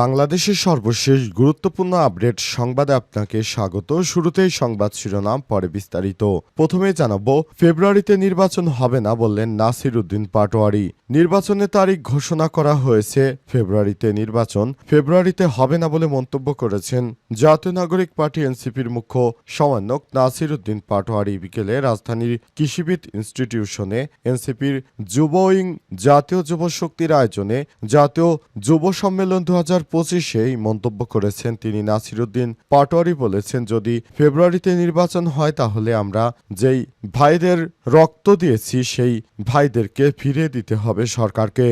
বাংলাদেশের সর্বশেষ গুরুত্বপূর্ণ আপডেট সংবাদে আপনাকে স্বাগত। শুরুতেই সংবাদ শিরোনাম, পরে বিস্তারিত। প্রথমে জানাব, ফেব্রুয়ারিতে নির্বাচন হবে না বললেন নাসির উদ্দিন পাটোয়ারি। নির্বাচনের তারিখ ঘোষণা করা হয়েছে ফেব্রুয়ারিতে নির্বাচন। ফেব্রুয়ারিতে হবে না বলে মন্তব্য করেছেন জাতীয় নাগরিক পার্টি এনসিপির মুখ্য সমন্বয়ক নাসির উদ্দিন পাটোয়ারি। বিকেলে রাজধানীর কৃষিবিদ ইনস্টিটিউশনে এনসিপির যুব উইং জাতীয় যুব শক্তির আয়োজনে জাতীয় যুব সম্মেলন দু হাজার হাজার পঁচিশেই মন্তব্য করেছেন তিনি। নাসিরুদ্দিন পাটোয়ারি বলেছেন, যদি ফেব্রুয়ারিতে নির্বাচন হয়, তাহলে আমরা যেই ভাইদের রক্ত দিয়েছি, সেই ভাইদেরকে ফিরে দিতে হবে সরকারকে।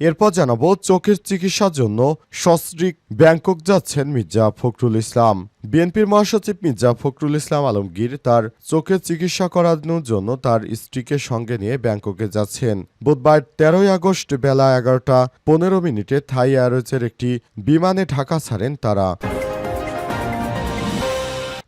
এরপর জানাব চোখের চিকিৎসার জন্য সস্ত্রিক ব্যাংকক যাচ্ছেন মির্জা ফখরুল ইসলাম। বিএনপির মহাসচিব মির্জা ফখরুল ইসলাম আলমগীর তার চোখের চিকিৎসা করানোর জন্য তার স্ত্রীকে সঙ্গে নিয়ে ব্যাংককে যাচ্ছেন। বুধবার তেরোই আগস্ট বেলা এগারোটা পনেরো মিনিটে থাই এয়ারওয়েজের একটি বিমানে ঢাকা ছাড়েন তারা।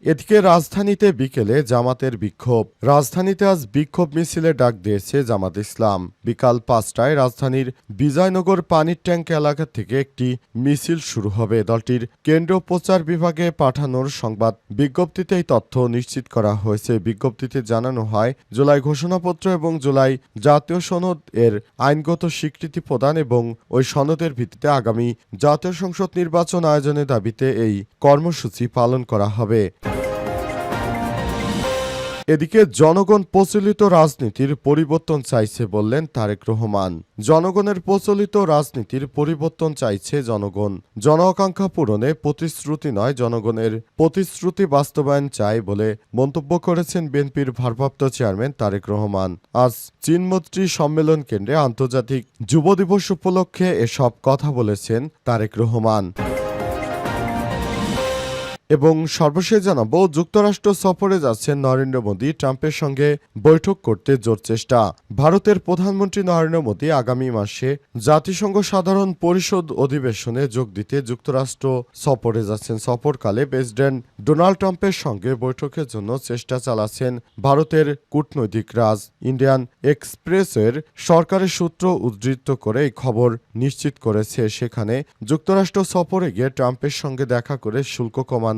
এদিকে রাজধানীতে বিকেলে জামাতের বিক্ষোভ। রাজধানীতে আজ বিক্ষোভ মিছিলে ডাক দিয়েছে জামাত ইসলাম। বিকাল পাঁচটায় রাজধানীর বিজয়নগর পানির ট্যাঙ্ক এলাকা থেকে একটি মিছিল শুরু হবে। দলটির কেন্দ্রীয় প্রচার বিভাগে পাঠানোর সংবাদ বিজ্ঞপ্তিতে এই তথ্য নিশ্চিত করা হয়েছে। বিজ্ঞপ্তিতে জানানো হয়, জুলাই ঘোষণাপত্র এবং জুলাই জাতীয় সনদ এর আইনগত স্বীকৃতি প্রদান এবং ওই সনদের ভিত্তিতে আগামী জাতীয় সংসদ নির্বাচন আয়োজনের দাবিতে এই কর্মসূচি পালন করা হবে। এদিকে জনগণ প্রচলিত রাজনীতির পরিবর্তন চাইছে বললেন তারেক রহমান। জনগণের প্রচলিত রাজনীতির পরিবর্তন চাইছে জনগণ। জন আকাঙ্ক্ষা পূরণে প্রতিশ্রুতি নয় জনগণের। প্রতিশ্রুতি বাস্তবায়ন চাই বলে মন্তব্য করেছেন বিএনপির ভারপ্রাপ্ত চেয়ারম্যান তারেক রহমান। আজ চীনমন্ত্রী সম্মেলন কেন্দ্রে আন্তর্জাতিক যুব দিবস উপলক্ষে এসব কথা বলেছেন তারেক রহমান। এবং সর্বশেষ জানাব, যুক্তরাষ্ট্র সফরে যাচ্ছেন নরেন্দ্র মোদী ট্রাম্পের সঙ্গে বৈঠক করতে জোর চেষ্টা। ভারতের প্রধানমন্ত্রী নরেন্দ্র মোদী আগামী মাসে জাতিসংঘ সাধারণ পরিষদ অধিবেশনে যোগ দিতে যুক্তরাষ্ট্র সফরে যাচ্ছেন। সফরকালে প্রেসিডেন্ট ডোনাল্ড ট্রাম্পের সঙ্গে বৈঠকের জন্য চেষ্টা চালাচ্ছেন ভারতের কূটনৈতিক রাজ। ইন্ডিয়ান এক্সপ্রেসের সরকারের সূত্র উদ্ধৃত করে এই খবর নিশ্চিত করেছে। সেখানে যুক্তরাষ্ট্র সফরে গিয়ে ট্রাম্পের সঙ্গে দেখা করে শুল্ক কমানো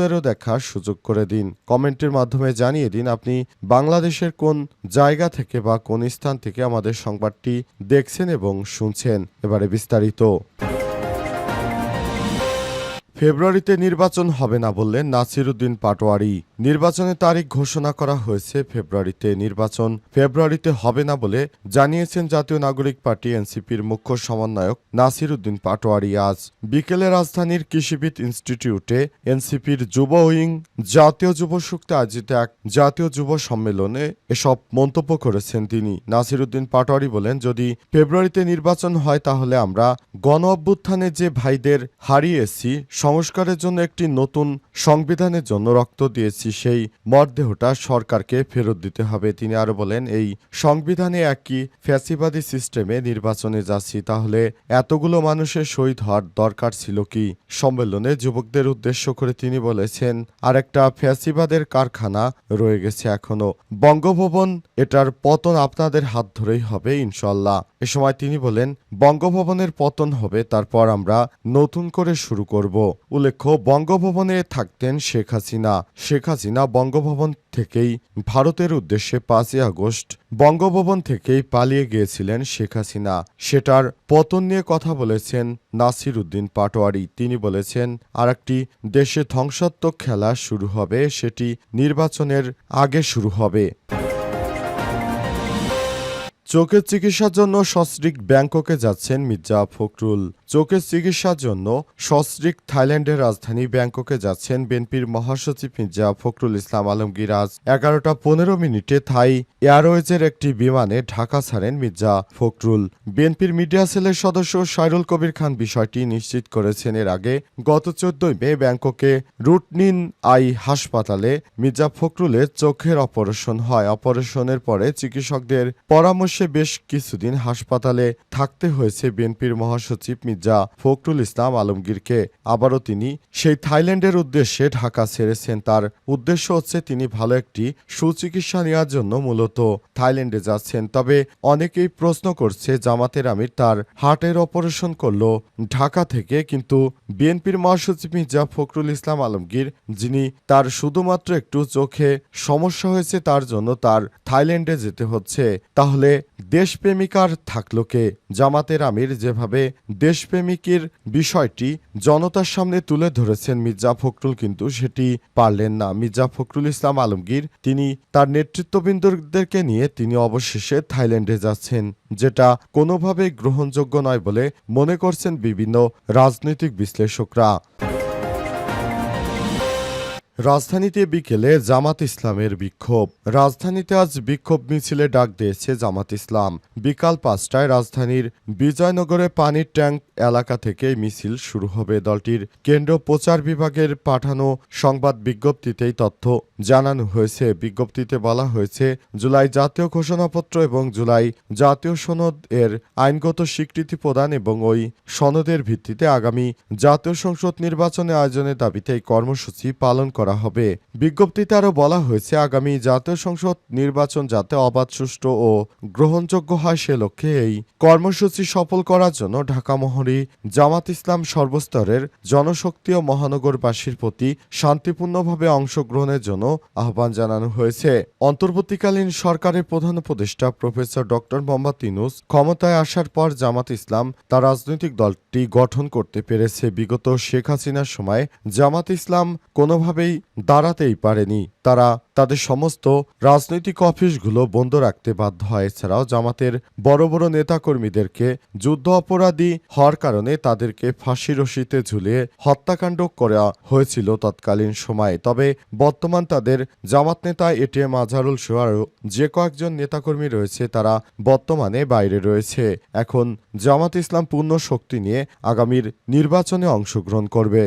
বন্ধুদেরও দেখার সুযোগ করে দিন। কমেন্টের মাধ্যমে জানিয়ে দিন আপনি বাংলাদেশের কোন জায়গা থেকে বা কোন স্থান থেকে আমাদের সংবাদটি দেখছেন এবং শুনছেন। এবারে বিস্তারিত। ফেব্রুয়ারিতে নির্বাচন হবে না বললেন নাসির উদ্দিন পাটোয়ারি। নির্বাচনের তারিখ ঘোষণা করা হয়েছে ফেব্রুয়ারিতে। নির্বাচন ফেব্রুয়ারিতে হবে না বলে জানিয়েছেন জাতীয় নাগরিক পার্টি এনসিপির মুখ্য সমন্বয়ক নাসিরুদ্দিন পাটোয়ারি। আজ বিকেলে রাজধানীর কৃষিবিদ ইনস্টিটিউটে এনসিপির যুব উইং, জাতীয় যুব শক্তি আয়োজিত এক জাতীয় যুব সম্মেলনে এসব মন্তব্য করেছেন তিনি। নাসিরুদ্দিন পাটোয়ারি বলেন, যদি ফেব্রুয়ারিতে নির্বাচন হয় তাহলে আমরা গণ অভ্যুত্থানে যে ভাইদের হারিয়েছি, সংস্কারের জন্য একটি নতুন সংবিধানের জন্য রক্ত দিয়েছি সেই মরদেহটা সরকারকে ফেরত দিতে হবে। তিনি আরও বলেন, এই সংবিধানে একই ফ্যাসিবাদী সিস্টেমে নির্বাচনে যাচ্ছি, তাহলে এতগুলো মানুষের শহীদ হওয়ার দরকার ছিল কি? সম্মেলনে যুবকদের উদ্দেশ্য করে তিনি বলেছেন আর একটা ফ্যাসিবাদের কারখানা রয়ে গেছে এখনও। বঙ্গভবন, এটার পতন আপনাদের হাত ধরেই হবে ইনশাল্লাহ এ সময় তিনি বলেন, বঙ্গভবনের পতন হবে, তারপর আমরা নতুন করে শুরু করব। উল্লেখ্য, বঙ্গভবনে থাকতেন শেখ হাসিনা। শেখ হাসিনা বঙ্গভবন থেকেই ভারতের উদ্দেশ্যে পাঁচই আগস্ট বঙ্গভবন থেকেই পালিয়ে গিয়েছিলেন শেখ হাসিনা। সেটার পতন নিয়ে কথা বলেছেন নাসির উদ্দিন পাটোয়ারি। তিনি বলেছেন আর একটি দেশে ধ্বংসাত্মক খেলা শুরু হবে, সেটি নির্বাচনের আগে শুরু হবে। চোখের চিকিৎসার জন্য সস্ত্রিক ব্যাংককে যাচ্ছেন মির্জা ফখরুল। চোখের চিকিৎসার জন্য সস্ত্রিক থাইল্যান্ডের রাজধানী ব্যাংককে যাচ্ছেন বিএনপির মহাসচিব মির্জা ফখরুল ইসলাম আলমগীর। আজ এগারোটা পনেরো মিনিটে থাই এয়ারওয়েজের একটি বিমানে ঢাকা ছাড়েন মির্জা ফখরুল। বিএনপির মিডিয়া সেলের সদস্য সাইরুল কবির খান বিষয়টি নিশ্চিত করেছেন। এর আগে গত চোদ্দই মে ব্যাংককে রুটনিন আই হাসপাতালে মির্জা ফখরুলের চোখের অপারেশন হয়। অপারেশনের পরে চিকিৎসকদের পরামর্শে বেশ কিছুদিন হাসপাতালে থাকতে হয়েছে বিএনপির মহাসচিব মির্জা ফখরুল ইসলাম আলমগীরকে। আবারও তিনি সেই থাইল্যান্ডের উদ্দেশ্যে ঢাকা ছেড়েছেন। তার উদ্দেশ্য হচ্ছে তিনি ভালো একটি সুচিকিৎসা নেওয়ার জন্য মূলত থাইল্যান্ডে যাচ্ছেন। তবে অনেকেই প্রশ্ন করছে, জামাতের আমির তার হার্টের অপারেশন করল ঢাকা থেকে, কিন্তু বিএনপির মহাসচিব মির্জা ফখরুল ইসলাম আলমগীর, যিনি তার শুধুমাত্র একটু চোখে সমস্যা হয়েছে তার জন্য তার থাইল্যান্ডে যেতে হচ্ছে, তাহলে দেশপ্রেমিকার থাকলোকে জামাতের আমির যেভাবে দেশপ্রেমিকের বিষয়টি জনতার সামনে তুলে ধরেছেন মির্জা ফখরুল, কিন্তু সেটি পারলেন না। মির্জা ফখরুল ইসলাম আলমগীর, তিনি তার নেতৃত্ববৃন্দদেরকে নিয়ে তিনি অবশেষে থাইল্যান্ডে যাচ্ছেন, যেটা কোনোভাবে গ্রহণযোগ্য নয় বলে মনে করছেন বিভিন্ন রাজনৈতিক বিশ্লেষকরা। রাজধানীতে বিকেলে জামাত ইসলামের বিক্ষোভ। রাজধানীতে আজ বিক্ষোভ মিছিলে ডাক দিয়েছে জামাত ইসলাম। বিকাল পাঁচটায় রাজধানীর বিজয়নগরে পানির ট্যাঙ্ক এলাকা থেকে মিছিল শুরু হবে দলটির। কেন্দ্র প্রচার বিভাগের পাঠানো সংবাদ বিজ্ঞপ্তিতেই তথ্য জানানো হয়েছে। বিজ্ঞপ্তিতে বলা হয়েছে, জুলাই জাতীয় ঘোষণাপত্র এবং জুলাই জাতীয় সনদ এর আইনগত স্বীকৃতি প্রদান এবং ওই সনদের ভিত্তিতে আগামী জাতীয় সংসদ নির্বাচনে আয়োজনের দাবিতে এই কর্মসূচি পালন করা হবে। বিজ্ঞপ্তিতে আরও বলা হয়েছে, আগামী জাতীয় সংসদ নির্বাচন যাতে অবাধ, সুষ্ঠু ও গ্রহণযোগ্য হয় সে লক্ষ্যে এই কর্মসূচি সফল করার জন্য ঢাকা মহরী জামাত ইসলাম সর্বস্তরের জনশক্তি ও মহানগরবাসীর প্রতি শান্তিপূর্ণভাবে অংশগ্রহণের জন্য আহ্বান জানানো হয়েছে। অন্তর্বর্তীকালীন সরকারের প্রধান উপদেষ্টা প্রফেসর ডক্টর মোহাম্মদ ইনুস ক্ষমতায় আসার পর জামাত ইসলাম তার রাজনৈতিক দলটি গঠন করতে পেরেছে। বিগত শেখ হাসিনার সময় জামাত ইসলাম কোনোভাবেই দাঁড়াতেই পারেনি। তারা তাদের সমস্ত রাজনৈতিক অফিসগুলো বন্ধ রাখতে বাধ্য হয়। এছাড়াও জামাতের বড় বড় নেতাকর্মীদেরকে যুদ্ধ অপরাধী হওয়ার কারণে তাদেরকে ফাঁসি রশিতে ঝুলিয়ে হত্যাকাণ্ড করা হয়েছিল তৎকালীন সময়ে। তবে বর্তমান তাদের জামাত নেতা এটিএম আজহারুল সোহারও যে কয়েকজন নেতাকর্মী রয়েছে, তারা বর্তমানে বাইরে রয়েছে। এখন জামাত ইসলাম পূর্ণ শক্তি নিয়ে আগামীর নির্বাচনে অংশগ্রহণ করবে।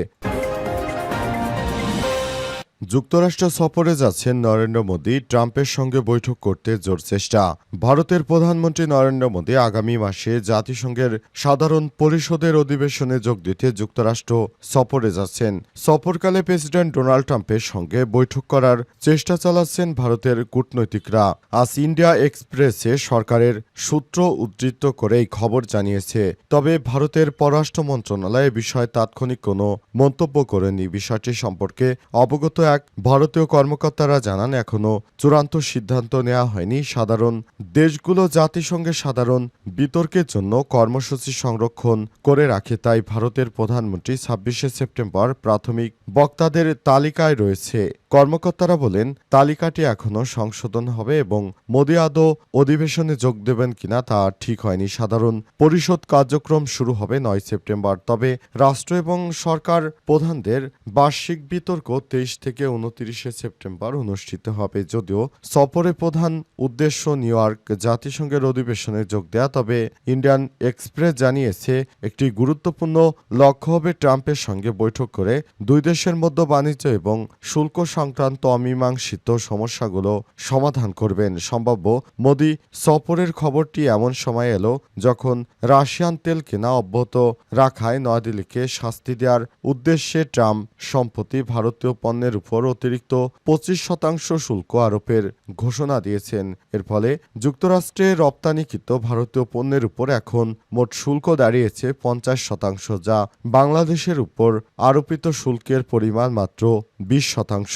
যুক্তরাষ্ট্র সফরে যাচ্ছেন নরেন্দ্র মোদী ট্রাম্পের সঙ্গে বৈঠক করতে জোর চেষ্টা। ভারতের প্রধানমন্ত্রী নরেন্দ্র মোদী আগামী মাসে জাতিসংঘের সাধারণ পরিষদের অধিবেশনে যোগ দিতে যুক্তরাষ্ট্র সফরে যাচ্ছেন। সফরকালে প্রেসিডেন্ট ডোনাল্ড ট্রাম্পের সঙ্গে বৈঠক করার চেষ্টা চালাচ্ছেন ভারতের কূটনৈতিকরা। আজ ইন্ডিয়া এক্সপ্রেসে সরকারের সূত্র উদ্ধৃত করে এই খবর জানিয়েছে। তবে ভারতের পররাষ্ট্র মন্ত্রণালয় বিষয়ে তাৎক্ষণিক কোনো মন্তব্য করেনি। বিষয়টি সম্পর্কে অবগত এক ভারতীয় কর্মকর্তারা জানান এখনও চূড়ান্ত সিদ্ধান্ত নেওয়া হয়নি। সাধারণ দেশগুলো জাতিসংঘের সাধারণ বিতর্কের জন্য কর্মসূচি সংরক্ষণ করে রাখে, তাই ভারতের প্রধানমন্ত্রী ছাব্বিশে সেপ্টেম্বর প্রাথমিক বক্তাদের তালিকায় রয়েছে। কর্মকর্তারা বলেন, তালিকাটি এখনও সংশোধন হবে এবং মোদী আদৌ অধিবেশনে যোগ দেবেন কিনা তা ঠিক হয়নি। সাধারণ পরিষদ কার্যক্রম শুরু হবে নয় সেপ্টেম্বর। তবে রাষ্ট্র এবং সরকার প্রধানদের বার্ষিক বিতর্ক তেইশ থেকে উনত্রিশে সেপ্টেম্বর অনুষ্ঠিত হবে। যদিও সফরে প্রধান উদ্দেশ্য নিউ ইয়র্ক জাতিসংঘের অধিবেশনে যোগ দেয়া, তবে ইন্ডিয়ান এক্সপ্রেস জানিয়েছে, একটি গুরুত্বপূর্ণ লক্ষ্য হবে ট্রাম্পের সঙ্গে বৈঠক করে দুই দেশের মধ্যে বাণিজ্য এবং শুল্ক সংক্রান্ত অমীমাংসিত সমস্যাগুলো সমাধান করবেন। সম্ভাব্য মোদি সফরের খবরটি এমন সময় এলো যখন রাশিয়ান তেল কেনা অব্যাহত রাখায় নয়াদিল্লিকে শাস্তি দেওয়ার উদ্দেশ্যে ট্রাম্প সম্প্রতি ভারতীয় পণ্যের উপর অতিরিক্ত পঁচিশ শতাংশ শুল্ক আরোপের ঘোষণা দিয়েছেন। এর ফলে যুক্তরাষ্ট্রে রপ্তানিকৃত ভারতীয় পণ্যের উপর এখন মোট শুল্ক দাঁড়িয়েছে পঞ্চাশ শতাংশ, যা বাংলাদেশের উপর আরোপিত শুল্কের পরিমাণ মাত্র বিশ শতাংশ।